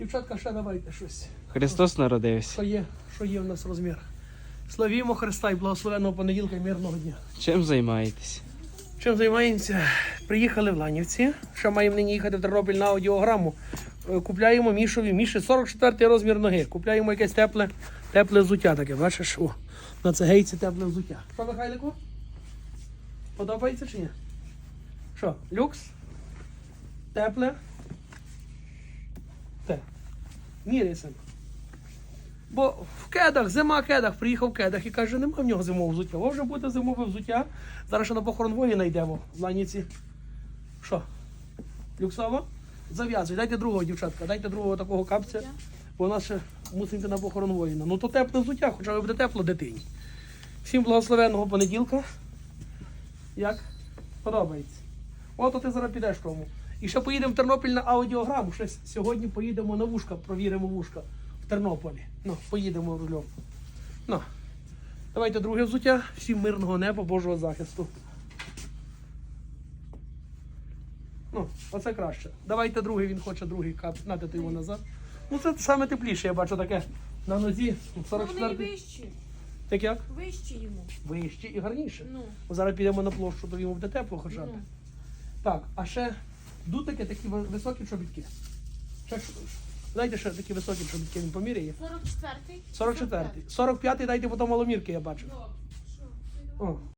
Дівчатка, ще давайте щось. Христос народився. Що є, що є в нас розмір. Славімо Христа і благословенного понеділка і мирного дня. Чим займаєтесь? Чим займаємося? Приїхали в Ланівці. Ще маємо нині їхати в Тернопіль на аудіограму. Е, Купляємо Мішові. Міші 44 розмір ноги. Купляємо якесь тепле, тепле взуття таке. Бачиш, о, на цегейці тепле взуття. Що, Михайлику? Подобається чи ні? Що, люкс? Тепле? Те. Міряй син. Бо в кедах, зима кедах, приїхав в кедах і каже, нема в нього зимового взуття. О, вже буде зимове взуття. Зараз ще на похорон воїна йдемо в Ланіці. Що? Люксово? Зав'язуй, дайте другого, дівчатка, дайте другого такого капця, бо у нас ще мусить на похорон воїна. Ну то тепле взуття, хоча б буде тепло дитині. Всім благословенного понеділка. Як? Подобається. От ти зараз підеш тому. І ще поїдемо в Тернопіль на аудіограму. Ще сьогодні поїдемо на вушка, провіримо вушка в Тернополі. Ну, поїдемо рулем. Ну. Давайте друге взуття. Всім мирного неба, Божого захисту. Ну, оце краще. Давайте другий, він хоче другий кап. Нате його назад. Ну це саме тепліше, я бачу таке на нозі. Ну, Вони 44 вищі, Так як? вищі йому. Вище і гарніше. Ну, Зараз підемо на площу, то йому буде тепло хоча б. ну. Так, а ще дутики такі високі чобітки. Ще, знаєте, що ще такі високі чобітки, він поміряє. 44-й. 44-й. 45-й дайте потім маломірки, я бачу. О,